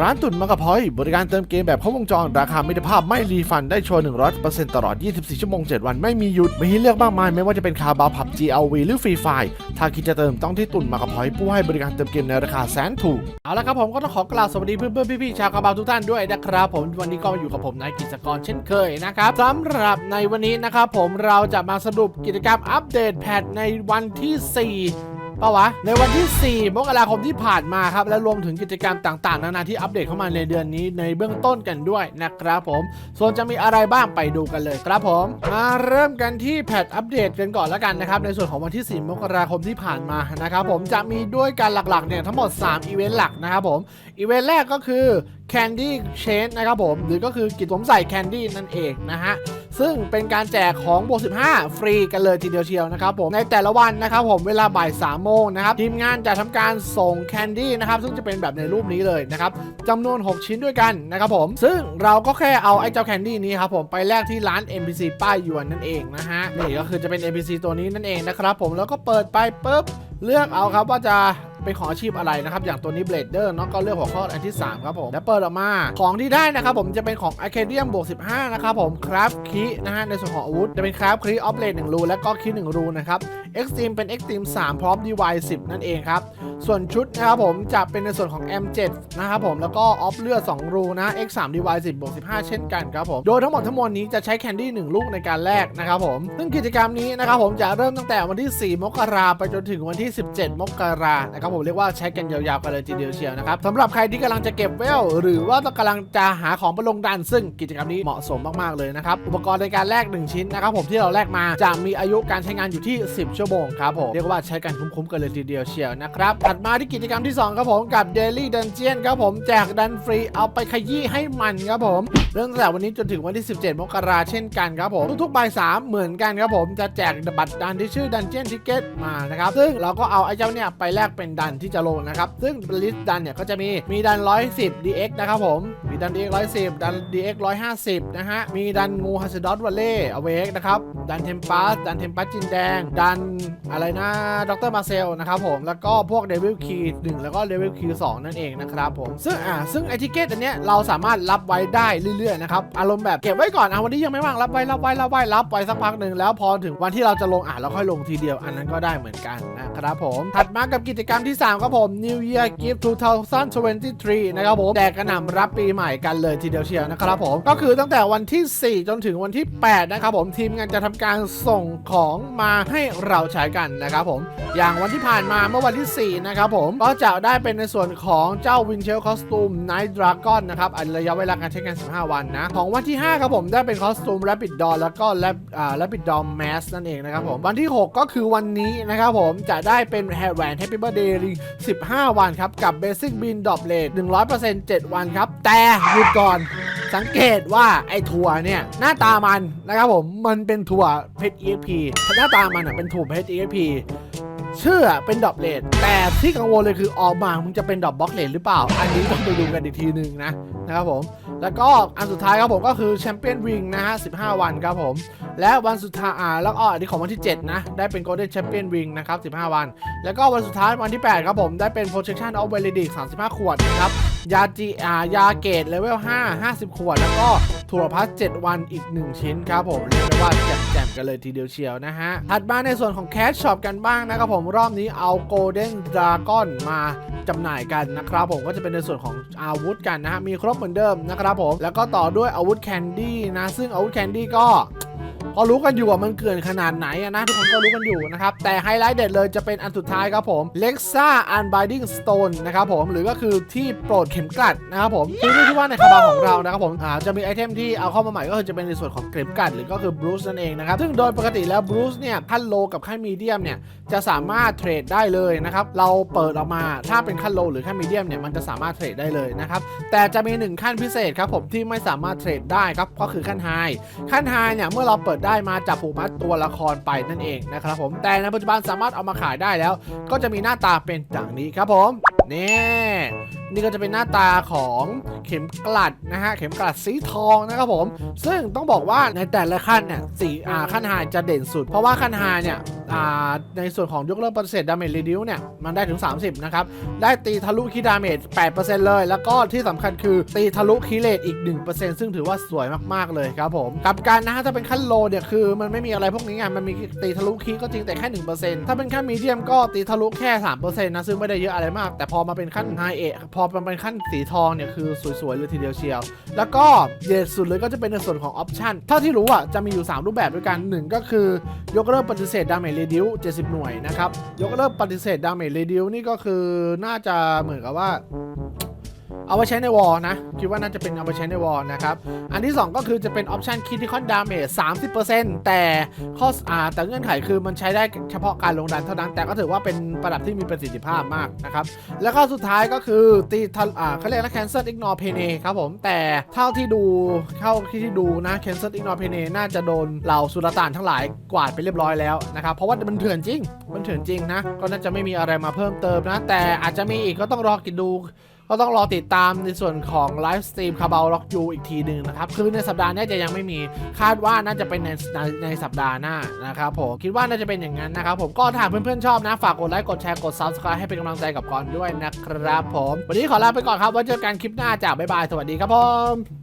ร้านตุ่นมังกรพอยบริการเติมเกมแบบครบวงจร ราคามิตรภาพไม่รีฟันได้ชัวร์100%ตลอด 24 ชั่วโมง 7 วันไม่มีหยุด มีให้เลือกมากมาย ไม่ว่าจะเป็นคาบาผับ GLV หรือฟรีไฟถ้าคิดจะเติมต้องที่ตุ่นมังกรพอยผู้ให้บริการเติมเกมในราคาแสนถูก เอาละครับผมก็ต้องขอกล่าวสวัสดีเพื่อนๆพี่ๆชาวคาบาทุกท่านด้วยนะครับผมวันนี้ก็มาอยู่กับผมนายกิจกรเช่นเคยนะครับสำหรับในวันนี้นะครับผมเราจะมาสรุปกิจกรรมอัปเดตแพทในวันที่ 4 ปะวะ ในวันที่ 4 มกราคมที่ผ่านมาครับ และรวมถึงกิจกรรมต่างๆ นานาที่อัปเดตเข้ามาในเดือนนี้ในเบื้องต้นกันด้วยนะครับผม ส่วนจะมีอะไรบ้างไปดูกันเลยครับผม มาเริ่มกันที่แพทอัปเดตกันก่อนแล้วกันนะครับ ในส่วนของวันที่ 4 มกราคมที่ผ่านมานะครับผมจะมีด้วยกันหลักๆเนี่ยทั้งหมด 3 อีเวนต์หลักนะครับผม อีเวนต์แรกก็คือ Candy Chain นะครับผม หรือก็คือกิจสมใส่ Candy นั่นเองนะฮะ ซึ่งเป็นการแจกของโบ15 ฟรีกันเลยทีเดียวเชียวนะครับผมในแต่ละวันนะครับผมเวลาบ่าย3โมงนะครับทีมงานจะทำการส่งแคนดี้นะครับซึ่งจะเป็นแบบในรูปนี้เลยนะครับจำนวน 6 ชิ้นด้วยกันนะครับผมซึ่งเราก็แค่เอาไอ้เจ้าแคนดี้นี้ครับผมไปแลกที่ร้าน NPC ป้ายยวนนั่นเองนะฮะนี่ก็คือจะเป็น NPC ตัวนี้นั่นเองนะครับผมแล้วก็เปิดไปปุ๊บเลือกเอาครับว่าจะ เป็นของอาชีพอะไรนะครับ อย่างตัวนี้เบลดเดอร์เนาะก็เลือกหัวข้ออันที่ 3 ครับผม แล้วเปิดออกมา ของที่ได้นะครับผมจะเป็นของ a c a d i u m บวก15 นะครับผมคราฟคีนะฮะในส่วนของอาวุธ จะเป็นคราฟคีออฟเลน1รูและก็คีหนึ่งรูนะครับ Extreme เป็น Extreme 3พร้อม DY 10นั่นเองครับ ส่วนชุดนะครับผมจะเป็นในส่วนของ M7 นะครับผมแล้วก็ออฟเลือด2รูนะ X3 DY 10บวก15 เช่นกันครับผม โดยทั้งหมดทั้งมวลนี้จะใช้แคนดี้1ลูกในการแลกนะครับผม ซึ่งกิจกรรมนี้นะครับผมจะเริ่มตั้งแต่วันที่ 4 มกราไปจนถึงวันที่ 17 มกรานะครับผมเรียกว่าใช้กันยาวๆกันเลยทีเดียวเชียวนะครับสำหรับใครที่กำลังจะเก็บเวล หรือว่าต้องกำลังจะหาของไปลงดันซึ่งกิจกรรมนี้เหมาะสมมากๆเลยนะครับอุปกรณ์ในการแลก1ชิ้นนะครับผมที่เราแลกมาจะมีอายุการใช้งานอยู่ที่ 10 ชั่วโมงครับผมเรียกว่าใช้กันคุ้มๆกันเลยทีเดียวเชียวนะครับถัดมาที่กิจกรรมที่ 2 ครับผมกับ Daily Dungeon ครับผมแจกดันฟรีเอาไปขยี้ให้มันครับผมเริ่มตั้งแต่วันนี้จนถึงวันที่ 17 มกราเช่นกันครับผมทุกๆบ่ายสามเหมือนกันครับผมจะแจกบัตรดันที่ชื่อ Dungeon Ticket มานะครับซึ่งเราก็เอาไอ้เจ้าเนี่ยไปแลกเป็นดันที่จะลงนะครับซึ่งลิสต์ดันเนี่ยก็จะมีมีดัน 110 DX นะครับผม มีเอ็กร้อยสิบดัน DX 110ดัน DX 150นะฮะ มีดันงูฮัสดอตวัลเล่อเวกนะครับ ดันเทมปัสดันเทมปัสจินแดง ดันอะไรนะดรมาเซลนะครับผม แล้วก็พวกเดวิลคีหนึ่งแล้วก็เดวิลคีสองนั่นเองนะครับผม ซึ่งอ่าซึ่งไอทิเกตอันเนี้ยเราสามารถรับไว้ได้เรื่อยๆนะครับ อารมณ์แบบเก็บไว้ก่อนอะวันนี้ยังไม่ว่างรับไว้รับไว้รับไว้รับไว้สักพักหนึ่งแล้วพอถึงวันที่เราจะลงอะเราค่อยลงทีเดียวอันนั้นก็ได้เหมือนกันนะครับผม ถัดมากับกิจกรรมที่3ครับผม New Year Gift 2023 นะครับผมแจกกระหน่ำรับปีใหม่กันเลยทีเดียวเชียวนะครับผมก็คือตั้งแต่วันที่ 4 จนถึงวันที่ 8 นะครับผมทีมงานจะทำการส่งของมาให้เราใช้กันนะครับผม อย่างวันที่ผ่านมาเมื่อวันที่ 4 นะครับผมก็จะได้เป็นในส่วนของเจ้า Wind Shell Costume Night Dragon นะครับอันระยะเวลาการใช้งาน 15 วันนะของวันที่ 5 ครับผมได้เป็นคอสตูม Rapid Dawn แล้วก็ Rap อ่า Rapid Dawn Mask นั่นเองนะครับผมวันที่ 6 ก็คือวันนี้นะครับผมจะได้เป็นแหวน Happy Birthday Ring 15 วันครับกับ Basic Bean Drop Rate 100% 7 วันครับแต่หยุดก่อน สังเกตว่าไอ้ถั่วเนี่ย หน้าตามันนะครับผมมันเป็นถั่วเพชร EXP หน้าตามันอะเป็นถั่วเพชร EXP ชื่อเป็นดอกเลดแต่ที่กังวลเลยคือออกมามึงจะเป็นดอกบล็อกเลดหรือเปล่า อันนี้ต้องไปดูกันอีกทีหนึ่งนะนะครับผม แล้วก็อันสุดท้ายครับผมก็คือแชมเปี้ยนวิงนะฮะ 15 วันครับผม และวันสุดท้ายอ่าแล้วก็อันนี้ของวันที่ 7 นะ ได้เป็น Golden Champion Ring นะครับ 15 วัน แล้วก็วันสุดท้ายวันที่ 8 ครับผม ได้เป็น Protection of Validity 35 ขวดนะครับ ยาจีอายาเกตเลเวล5 50 ขวด แล้วก็ถั่วพัส7วันอีก 1 ชิ้นครับผมเรียกได้ว่าแจ่มๆกันเลยทีเดียวเชียวนะฮะ ถัดมาในส่วนของ Cash Shop กันบ้างนะครับผมรอบนี้เอา Golden Dragon มาจำหน่ายกันนะครับผมก็จะเป็นในส่วนของอาวุธกันนะฮะมีครบเหมือนเดิมนะครับผมแล้วก็ต่อด้วยอาวุธแคนดี้นะซึ่งอาวุธแคนดี้ก็ ก็รู้กันอยู่ว่ามันเกินขนาดไหนนะทุกคนก็รู้กันอยู่นะครับ แต่ไฮไลท์เด็ดเลยจะเป็นอันสุดท้ายครับผม Lexa Unbinding Stone นะครับผมหรือก็คือที่โปรดเข็มกลัดนะครับผมคือเรียกที่ว่าในคาบาของเรานะครับผมอ่าจะมีไอเทมที่เอาเข้ามาใหม่ก็คือจะเป็นในส่วนของเข็มกลัดหรือก็คือบรูซนั่นเองนะครับซึ่งโดยปกติแล้วบรูซเนี่ยขั้นโลกับขั้นมีเดียมเนี่ยจะสามารถเทรดได้เลยนะครับเราเปิดออกมาถ้าเป็นขั้นโลหรือขั้นมีเดียมเนี่ยมันจะสามารถเทรดได้เลยนะครับแต่จะมีหนึ่งขั้นพิเศษครับผมที่ไม่สามารถเทรดได้ครับก็คือขั้นไฮขั้นไฮเนี่ยเมื่อเราเปิดได้มาจากผูกมัดตัวละครไปนั่นเองนะครับผมแต่ในปัจจุบันสามารถเอามาขายได้แล้ว ก็จะมีหน้าตาเป็นอย่างนี้ครับผมนี่นี่ก็จะเป็นหน้าตาของเข็มกลัดนะฮะเข็มกลัดสีทองนะครับผม ซึ่งต้องบอกว่าในแต่ละขั้นเนี่ยสีอ่าขั้นหายจะเด่นสุด เพราะว่าขั้นหายเนี่ย ในส่วนของยกเลิกปฏิเสธดาเมจรีดิวเนี่ย มันได้ถึง 30 นะครับ ได้ตีทะลุคีดาเมจ8%เลย แล้วก็ที่สำคัญคือตีทะลุคีเลตอีก 1%ซึ่งถือว่าสวยมาก ๆ เลยครับผมกับการนะฮะถ้าเป็นขั้นโลเนี่ยคือมันไม่มีอะไรพวกนี้ไงมันมีตีทะลุคีก็จริงแต่แค่ 1%ถ้าเป็นขั้นมีเดียมก็ตีทะลุแค่3%นะซึ่งไม่ได้เยอะอะไรมาก แต่พอมาเป็นขั้นไฮเอพอมันเป็นขั้นสีทองเนี่ยคือสวยๆเลยทีเดียวเชียว แล้วก็เด็ดสุดเลยก็จะเป็นในส่วนของออปชันเท่าที่รู้อะจะมีอยู่ 3 รูปแบบด้วยกัน1ก็คือยกเลิกปฏิเสธดาเมจเรดิว70หน่วยนะครับ ยกเลิกปฏิเสธดาเมจเรดิวนี่ก็คือน่าจะเหมือนกับว่า เอาไปใช้ในวอลนะ คิดว่าน่าจะเป็นเอาไปใช้ในวอลนะครับ อันที่ 2 ก็คือจะเป็นออปชันคิด i คอนดาเมจ30%แต่ข้ออ่าแต่เงื่อนไขคือมันใช้ได้เฉพาะการลงดันเท่านั้น แต่ก็ถือว่าเป็นประดับที่มีประสิทธิภาพมากนะครับ แล้วก็สุดท้ายก็คือตีทันอ่าเขาเรียกนะ cancel ignore pene ครับผม แต่เท่าที่ดูเท่าที่ดูนะ cancel ignore pene น่าจะโดนเหล่าสุลต่านทั้งหลายกวาดไปเรียบร้อยแล้วนะครับ เพราะว่ามันเถื่อนจริง มันเถื่อนจริงนะ ก็น่าจะไม่มีอะไรมาเพิ่มเติมนะ แต่อาจจะมีอีกก็ต้องรอกินดู ก็ต้องรอติดตามในส่วนของไลฟ์สตรีมคาบาล็อกยูอีกทีหนึ่งนะครับ คือในสัปดาห์นี้จะยังไม่มีคาดว่าน่าจะเป็นในในในสัปดาห์หน้านะครับผมคิดว่าน่าจะเป็นอย่างนั้นนะครับผมก็ถ้าเพื่อนๆชอบนะ ฝากกดไลค์กดแชร์กดซับสไครต์ให้เป็นกำลังใจกับกอนด้วยนะครับผม วันนี้ขอลาไปก่อนครับไว้เจอกันคลิปหน้าจ้าบ๊ายบายสวัสดีครับผม